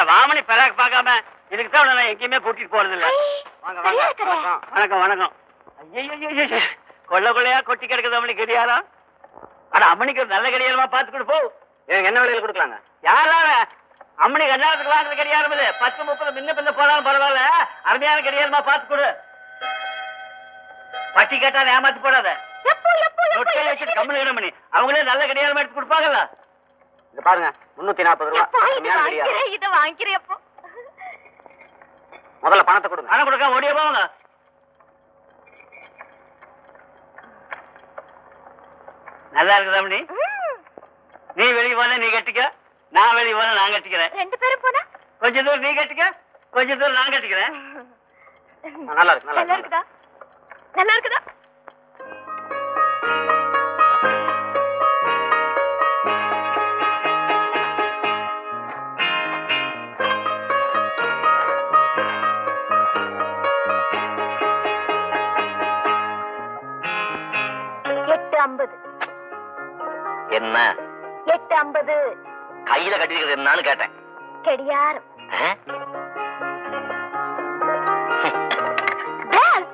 அட வாமணி பெறாக் பார்க்காம இதுக்கு தான் நான் எங்கேயுமே கூட்டிட்டு போறது இல்ல வாங்க வாங்க. வணக்கம் வணக்கம் ஐயோ கொள்ள கொள்ளையா கொட்டி கிடக்குது அம்மணி கடியாரம் அட அம்மனிக்கு ஒரு நல்ல கடியாரமா பார்த்து கொடு போ. எனக்கு என்ன விலையில கொடுக்கலாங்க? யாரால? அம்மனி கல்யாணத்துக்கு வாங்குறது கடியாரம் இல்ல பத்து முப்பது முன்ன பின்ன போனாலும் பரவாயில்ல. அருமையான கடியாரமா பார்த்து கொடு பட்டி கேட்டா ஏமாத்தி போடாத. எப்போ எப்போ எப்போ நொட்டை வச்சுட்டு கம்மனு அவங்களே நல்ல கடியாரமா எடுத்து கொடுப்பாங்கல்ல. இது பாருங்க முன்னூத்தி நாற்பது ரூபா. இது. வாங்கிக்கிறேன் முதல்ல பணத்தை கொடுங்க. பணம் கொடுக்க ஓடிய போங்க. நல்லா இருக்குது அம்மனி ம். நீ வெளியே போன நீ கட்டிக்க நான் வெளியே போன நான் கட்டிக்கிறேன். ரெண்டு பேரும் போனா? கொஞ்ச தூரம் நீ கட்டிக்க கொஞ்ச தூரம் நான் கட்டிக்கிறேன். நல்லா இருக்கு நல்லா இருக்கு இருக்குதா? நல்லா இருக்குதா? ஐம்பது. என்ன? எட்டு ஐம்பது. கையில கட்டிருக்கிறது என்னன்னு கேட்டேன். கடியாரம்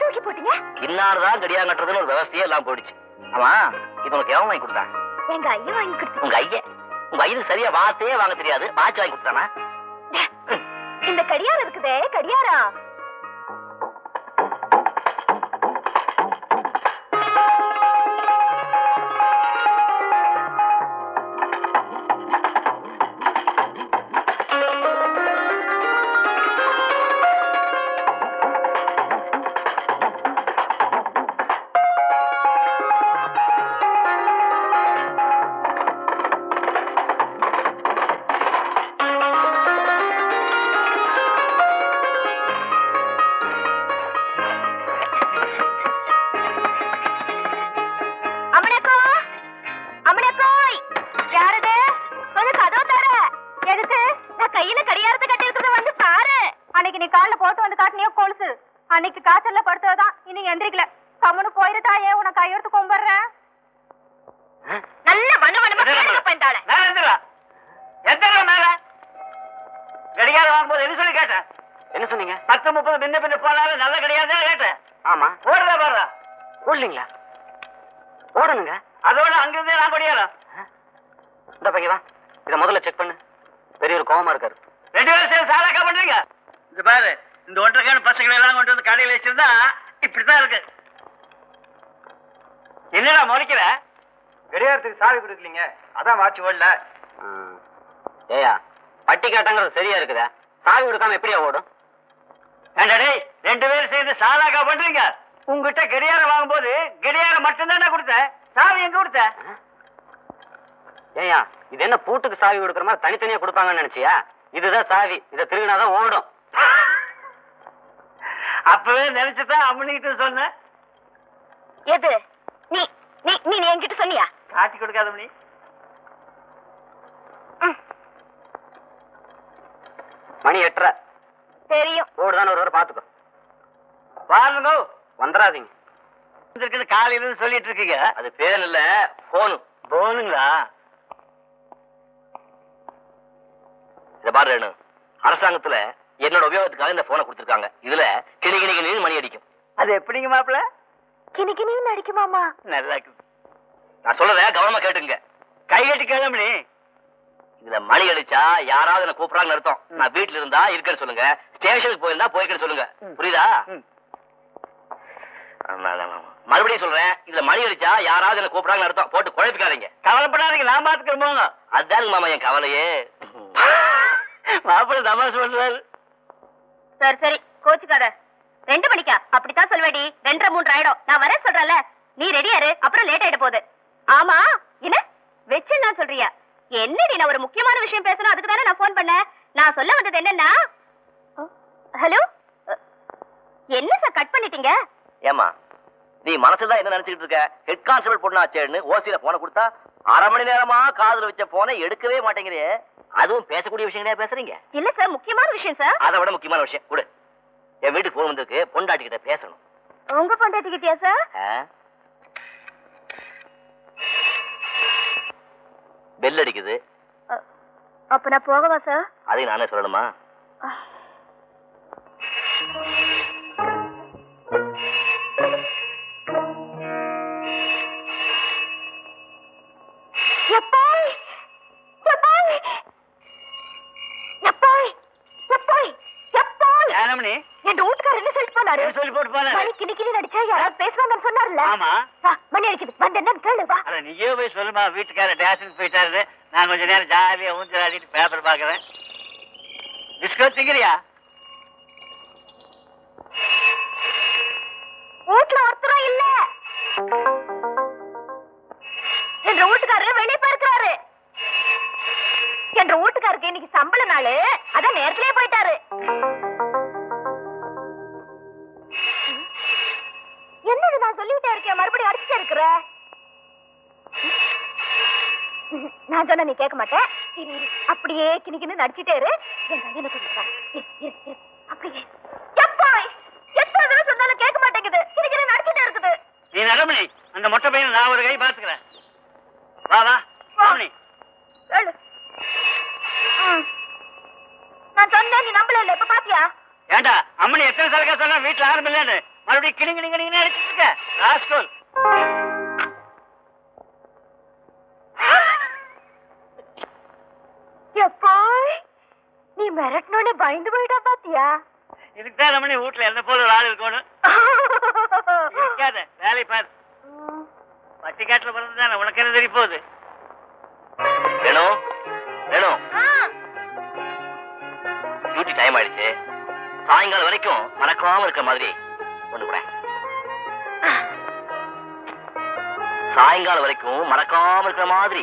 தூக்கி போட்டீங்க? இன்னார்தான் கடியாரம் கட்டுறதுன்னு ஒரு விவசாயே எல்லாம் போயிடுச்சு. ஆமா இது உனக்கு எவன் வாங்கி கொடுத்தான்? எங்க ஐயா வாங்கி கொடுத்து உங்க ஐயன் உங்க ஐயனுக்கு சரியா வார்த்தையே வாங்க தெரியாது. வாட்ச் வாங்கி கொடுத்தானா இந்த கடியாரம் இருக்குதே கடியாரம் அன்னைக்கு நீ கால்ல போட்டு வந்து காட்டினியோ கொலுசு. அன்னைக்கு காய்ச்சல்ல படுத்ததான் இன்னும் எந்திரிக்கல. கம்முனு போயிருட்டாயே உன கையெடுத்து கும்பிடுறேன் நல்ல பந்தாள மேல இருந்துடா எத்தனை மேல. கடிகாரம் வாங்கும்போது என்ன சொல்லி கேட்டேன்? என்ன சொன்னீங்க? பத்து முப்பது முன்ன பின்ன போனாலும் நல்ல கடிகாரம் தான் கேட்டேன். ஆமா. ஓடுறா பாடுறா. ஓடலீங்களா ஓடணுங்க அதோட அங்கிருந்தே நான் கடியாரம் இந்த பையன் வா. இத முதல்ல செக் பண்ணு. பெரிய ஒரு கோவமா இருக்காரு. ரெண்டு பேரும் சேர்ந்து சாலாக்கா பண்றீங்க இது பாரு இந்த ஒன்றரைக்கான பசங்களை எல்லாம் கொண்டு வந்து கடையில் வச்சிருந்தா இப்படித்தான் இருக்கு. என்னடா முறைக்கிற? கடிகாரத்துக்கு சாவி கொடுக்கலீங்க. அதான் வாட்ச் ஓடல. ஏயா பட்டி காட்டாங்கிறது சரியா இருக்குதா? சாவி கொடுக்காம எப்படியா ஓடும்? ஏண்டா டேய் ரெண்டு பேரும் சேர்ந்து சாலாக்கா பண்றீங்க? உங்ககிட்ட கடியாரம் வாங்கும்போது கடியாரம் மட்டும்தானே கொடுத்தேன் சாவி எங்க கொடுத்த? ஏயா இது என்ன பூட்டுக்கு சாவி கொடுக்குற மாதிரி தனித்தனியா கொடுப்பாங்கன்னு நினைச்சியா? இதுதான் சாவி இதை திருகினாதான் ஓடும். அப்பவே நினைச்சுதான் அம்மனிக்கிட்ட சொன்னேன் எது? நீ நீ நீ நீ என்கிட்ட சொன்னியா? காட்டி கொடுக்காத மணி ம், மணி எட்டரை. தெரியும். ஓடுதான் ஒரு தடவை பாத்துக்கோ பாருங்க வந்துடாதீங்க. வந்திருக்குன்னு காலையில இருந்து சொல்லிட்டு இருக்கீங்க. அது பேர் இல்ல போனு. போனுங்களா? இத பாரு அரசாங்கத்துல என்னோட உபயோகத்துக்காக இந்த போனை கொடுத்திருக்காங்க. இதுல கிணி கிணி கிணி மணி அடிக்கும். அது எப்படிங்க மாப்பிள கிணி கிணின்னு அடிக்குமாமா நல்லா நான் சொல்றத கவனமா கேட்டுங்க. கை கட்டி கிளம்பி இதுல மணி அடிச்சா யாராவது என்ன கூப்பிடுறாங்கன்னு அர்த்தம். நான் வீட்டுல இருந்தா இருக்கேன்னு சொல்லுங்க. ஸ்டேஷனுக்கு போயிருந்தா போயிருக்கேன்னு சொல்லுங்க. புரியுதா. மறுபடியும் சொல்றேன். இதுல மணி அடிச்சா யாராவது என்ன கூப்பிடுறாங்கன்னு அர்த்தம். போட்டு குழப்பிக்காதீங்க. கவலைப்படாதீங்க நான் பாத்துக்கிறேன் போங்க. அதானுங்க மாமா என் கவலையே. மாப்பிள தமாசு பண்றாரு. சரி சரி. கோச்சுக்காத. ரெண்டு மணிக்கா? அப்படித்தான் சொல்வேடி. ரெண்டரை மூன்று ஆயிடும். நான் வரேன் சொல்றேன்ல. நீ ரெடியாரு அப்புறம் லேட் ஆயிட போகுது. ஆமா. என்ன? வச்சு நான் சொல்றியா. என்னடி நான் ஒரு முக்கியமான விஷயம் பேசணும்? அதுக்கு தானே நான் போன் பண்ணேன். நான் சொல்ல வந்தது என்னன்னா ஹலோ? என்ன சார் கட் பண்ணிட்டீங்க? ஏமா நீ மனசுதான் என்ன நினைச்சிட்டு இருக்க? ஹெட் கான்ஸ்டபிள் பொண்ணாச்சேன்னு ஓசியில போன கொடுத்தா அரை மணி நேரமா காதுல வச்ச போனை எடுக்கவே மாட்டேங்கிறியே. அதுவும் பேசக்கூடிய விஷயங்களே பேசுறீங்க? இல்ல சார் முக்கியமான விஷயம் சார். அதை விட முக்கியமான விஷயம் கொடு. என் வீட்டுக்கு போன் வந்திருக்கு பொண்டாட்டி கிட்ட பேசணும். உங்க பொண்டாட்டிக்கிட்டியா சார்? ஆ? பெல் அடிக்குது. அப்ப நான் போகவா சார்? அதையும் நானே சொல்லணுமா? சொல்லி போட்டு போனாரு? மணி கிணி நடிச்சா யாராவது பேசுவாங்கன்னு சொன்னார்ல? ஆமா. மணி அடிக்குது. வந்து என்னன்னு கேளு வா. அட நீயே போய் சொல்லுமா வீட்டுக்காரர் டேஷனுக்கு போயிட்டாரு நான் கொஞ்ச நேரம் ஜாலியா ஊஞ்சல் ஆடிட்டு பேப்பர் பாக்குறேன் பிஸ்கட் திங்கிறியா? வீட்டுல ஒருத்தரும் இல்ல. என்ற வீட்டுக்காரரு வெளியே போயிருக்கிறாரு. என்ற வீட்டுக்காருக்கு இன்னைக்கு சம்பள நாள். அதான் நேரத்திலே போயிட்டாரு. இருக்கேன் மறுபடியும் அடிச்சுட்டே இருக்கிற நான் சொன்ன நீ கேட்க மாட்டேன். அப்படியே கிணிக்கின்னு நடிச்சிட்டே இரு. அப்படியே. சொன்னாலும் கேட்க மாட்டேங்குது. கிணிக்கின்னு நடிச்சிட்டே இருக்குது. நீ நடமணி அந்த மொட்டை பையனை நான் ஒரு கை பாத்துக்கிறேன் வா வா. ராமணி. நான் சொன்னேன் நீ நம்பல இல்ல. இப்ப பாத்தியா? ஏண்டா அம்மனி எத்தனை சலக்கா சொன்னா வீட்டுல ஆரம்பம் இல்லைன்னு மறுபடியும் கிணி கிணி அடிச்சிட்டு இருக்க. ராஸ்கோல். எப்பாய் நீ மிரட்டணும்னு பயந்து போயிட்டா பாத்தியா? இதுக்கு தான் ரமணி வீட்டுல என்ன போல ஒரு ஆள் இருக்கணும். இருக்காத வேலை பாரு. பட்டிக்காட்டுல பிறந்து தானே உனக்கு என்ன தெரிய போகுது? வேணும் வேணும் ஆ. டியூட்டி டைம் ஆயிடுச்சு. சாயங்காலம் வரைக்கும் மறக்காம இருக்கிற மாதிரி. கொண்டு சாயங்காலம் வரைக்கும் மறக்காம இருக்கிற மாதிரி.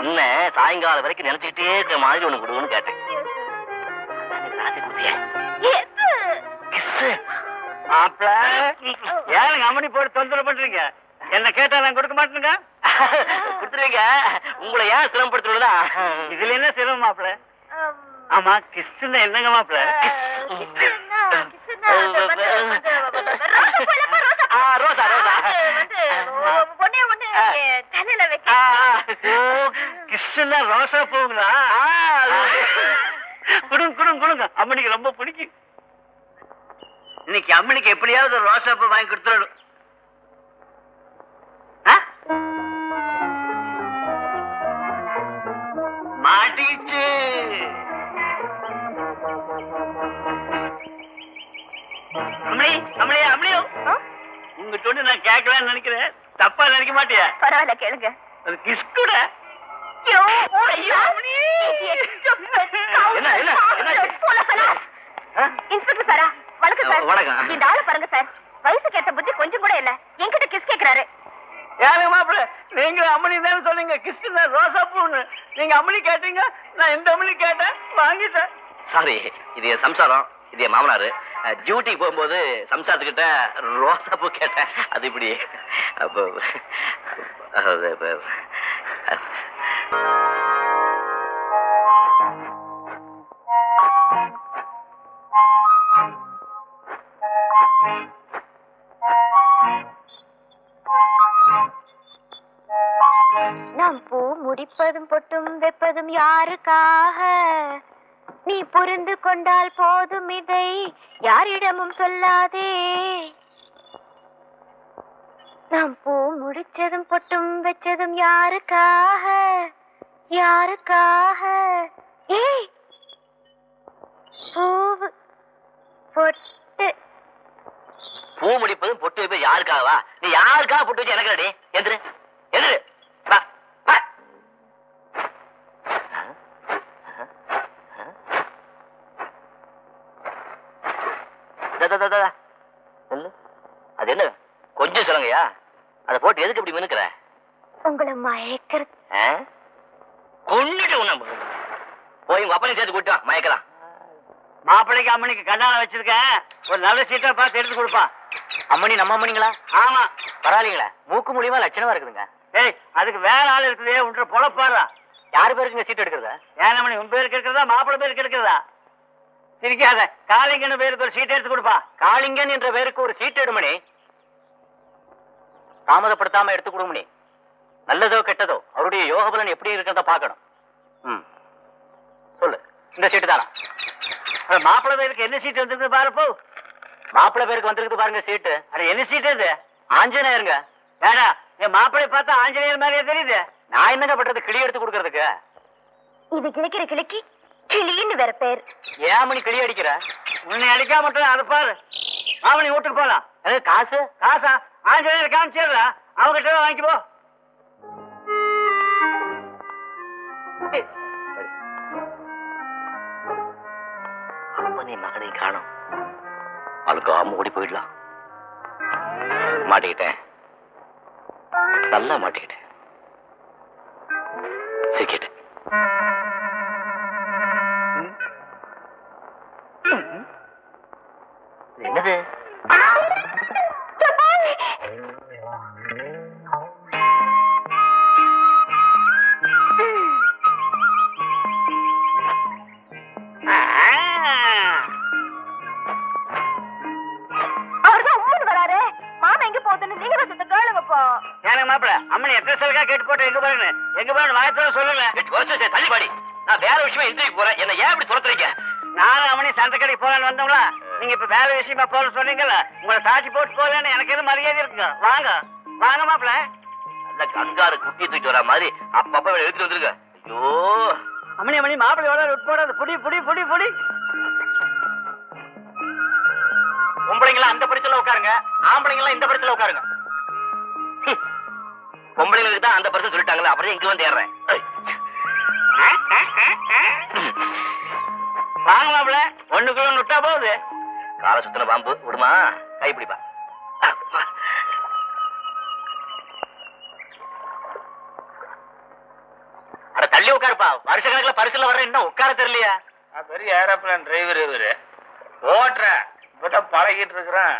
உன்னை சாயங்காலம் வரைக்கும் நினைச்சுக்கிட்டே இருக்கிற மாதிரி ஒண்ணு கொடுன்னு கேட்டேன். ஏனுங்க அம்மனி போட்டு தொந்தரவு பண்றீங்க? என்ன கேட்டா நான் கொடுக்க மாட்டேங்க கொடுத்துருவீங்க. உங்களை ஏன் சிரமப்படுத்துறதுனா இதுல என்ன சிரமம் மாப்பிள? ஆம். கிஸ்ட்ல என்னங்க மாப்பிள கிசுனா, கிசுனா, அது வந்து, வந்து, ரோசா ரோசா பூங்களா? குடுங்க குடுங்க குடுங்க. அம்மனிக்கு ரொம்ப பிடிக்கும். இன்னைக்கு அம்மனிக்கு எப்படியாவது ஒரு ரோசா பூ வாங்கி கொடுத்துடணும். ஆ? அம்மணி அம்மணி அம்மணியோ ஆ? உங்க தொண்டு நான் கேட்கலாம்னு நினைக்கிறேன். தப்பா நினைக்க மாட்டியா? பரவாயில்ல கேளுங்க. அது கிஸ் கூட? இன்ஸ்பெக்டர் சாரா வணக்கம் சார். வணக்கம். இந்த ஆளு பாருங்க சார். வயசுக்கு ஏத்த புத்தி கொஞ்சம் கூட இல்ல. என்கிட்ட கிஸ் கேக்குறாரு. யாருங்க மாப்பிள்ள? நீங்க அம்மனி தானே சொன்னீங்க. கிறிஸ்துவ ரோசா பூன்னு. நீங்க அம்மனி கேட்டீங்க. நான் இந்த அம்மனி கேட்டேன். வாங்கிட்டேன் சாரி இது என் சம்சாரம். இது என் மாமனாரு. டியூட்டிக்கு போகும்போது சம்சாரத்துக்கிட்ட ரோசா பூ கேட்டேன். அது இப்படி. அப்போ அது பூ முடிப்பதும் பொட்டும் வைப்பதும் யாருக்காக? நீ புரிந்து கொண்டால் போதும் இதை யாரிடமும் சொல்லாதே. நாம் பூ முடிச்சதும் பொட்டும் வச்சதும் யாருக்காக? யாருக்காக? ஏய்! பூவு பொட்டு. பூ முடிப்பதும் பொட்டு வைப்பது யாருக்காகவா? நீ யாருக்காக பொட்டு வச்சு எனக்கு ரெடி எந்திரு. எந்திரு. அது என்ன? கொஞ்சம் சொல்லுங்கய்யா. அதை போட்டு எதுக்கு இப்படி மினுக்கிற? உங்களை மயக்கிறது. உன்னை போய் உங்க அப்பனையும் சேர்த்து கூட்டு வா மயக்கலாம். மாப்பிள்ளைக்கு அம்மனிக்கு கண்ணால வச்சிருக்கேன் ஒரு நல்ல சீட்டா பார்த்து எடுத்து கொடுப்பா. அம்மணி நம்ம அம்மனிங்களா? ஆமா. பரவாயில்லைங்களா. மூக்கு மூலியமா லட்சணமா இருக்குதுங்க. ஏய் அதுக்கு வேற ஆள் இருக்குதே உன்ற பொழப்பாடுறா யாரு பேருக்குங்க சீட் எடுக்கிறதா? ஏன் அம்மனி உன் பேருக்கு இருக்கிறதா மாப்பிள்ளை பேருக்கு இருக்கிறதா சிரிக்காத. காளிங்கன்னு பேருக்கு ஒரு சீட் எடுத்து கொடுப்பா. காளிங்கன் என்ற பேருக்கு ஒரு சீட் எடுமணி. தாமதப்படுத்தாம எடுத்து கொடுமணி நல்லதோ கெட்டதோ அவருடைய யோகபலன் எப்படி இருக்கிறத பார்க்கணும். ம். சொல்லு. இந்த சீட்டு தானா? அந்த மாப்பிள்ளை பேருக்கு என்ன சீட் வந்திருக்கு பாருப்போ மாப்பிள்ளை பேருக்கு வந்திருக்கு பாருங்க சீட்டு. அது என்ன சீட்டு இது? ஆஞ்சநேயருங்க. ஏடா என் மாப்பிள்ளை பார்த்தா ஆஞ்சநேயர் மாதிரியே தெரியுது. நான் என்னங்க பண்றது? கிளி எடுத்து கொடுக்கறதுக்கு? இது கிளிக்கிற கிளிக்கு கிளின்னு வேற பேர். ஏமணி மணி கிளி அடிக்கிற? உன்னை அடிக்கா மட்டும் அதை பாரு. மாமணி வீட்டுக்கு போலாம். அது காசு? காசா? ஆஞ்சநேயர் காமிச்சிடுறா அவங்கிட்ட தான் வாங்கிப்போ மகனை காணும். அவளுக்கு அம்ம ஓடி போயிடலாம். மாட்டிக்கிட்டேன். நல்லா மாட்டிக்கிட்டேன். tardes. வேலை விஷயமா போற சொன்னீங்கல்ல உங்களை சாட்சி போட்டு போகலன்னு எனக்கு எதுவும் மரியாதை இருக்குங்க. வாங்க. வாங்க மாப்பிள்ள. நல்ல கங்காரு குட்டி தூக்கிட்டு வர மாதிரி அப்பப்ப எடுத்துட்டு வந்துருங்க. ஐயோ. அம்மனி மாப்பிள்ளையோட விட்டு போடாது. புடி புடி புடி புடி. பொம்பளைங்களா அந்த பரிசுல உட்காருங்க. ஆம்பளைங்களா இந்த பரிசுல உட்காருங்க. பொம்பளைங்களுக்கு தான் அந்த பரிசு சொல்லிட்டாங்களே அப்புறம் இங்க வந்து ஏறுறேன். ஐய். வாங்க மாப்பிள்ள. ஒண்ணுக்குள்ள நுட்டா போகுது. கால சுத்தின பாம்பு விடுமா? கைப்பிடிப்பா அட தள்ளி உட்காருப்பா. வருஷ கணக்குல பரிசுல வர்ற இன்னும் உட்கார தெரியலையா? பெரிய ஏரோப்ளேன் டிரைவர் இவரு. ஓட்டுறேன் இப்பதான் பழகிட்டு இருக்கிறேன்.